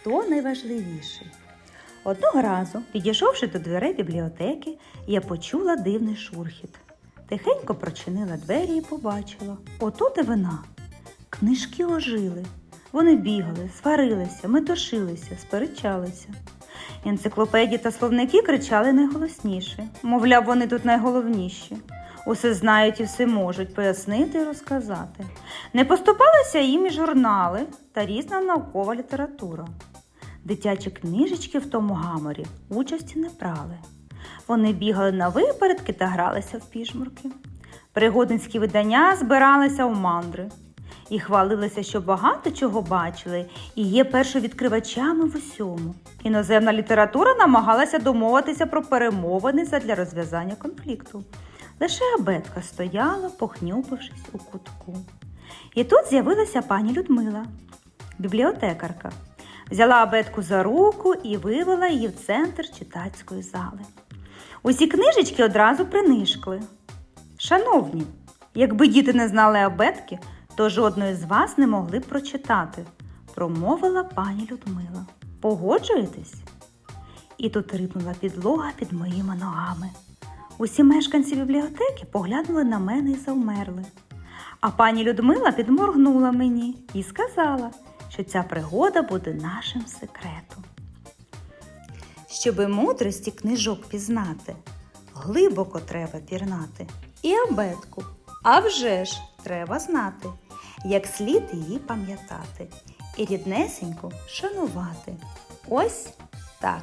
Хто найважливіший? Одного разу, підійшовши до дверей бібліотеки, я почула дивний шурхіт. Тихенько прочинила двері і побачила. Отут і вона. Книжки ожили. Вони бігали, сварилися, метушилися, сперечалися. Енциклопедії та словники кричали найголосніше. Мовляв, вони тут найголовніші. Усе знають і все можуть пояснити і розказати. Не поступалися їм і журнали та різна наукова література. Дитячі книжечки в тому гаморі участі не брали. Вони бігали на випередки та гралися в пішмурки. Пригодницькі видання збиралися у мандри і хвалилися, що багато чого бачили і є першовідкривачами в усьому. Іноземна література намагалася домовитися про перемовини задля розв'язання конфлікту. Лише абетка стояла, похнюпившись у кутку. І тут з'явилася пані Людмила, бібліотекарка. Взяла абетку за руку і вивела її в центр читацької зали. Усі книжечки одразу принишкли. Шановні, якби діти не знали абетки, то жодної з вас не могли б прочитати, промовила пані Людмила. Погоджуєтесь? І тут рипнула підлога під моїми ногами. Усі мешканці бібліотеки поглянули на мене і завмерли. А пані Людмила підморгнула мені і сказала, що ця пригода буде нашим секретом. Щоби мудрості книжок пізнати, глибоко треба пірнати. І абетку, а вже ж треба знати, як слід її пам'ятати і ріднесеньку шанувати. Ось так.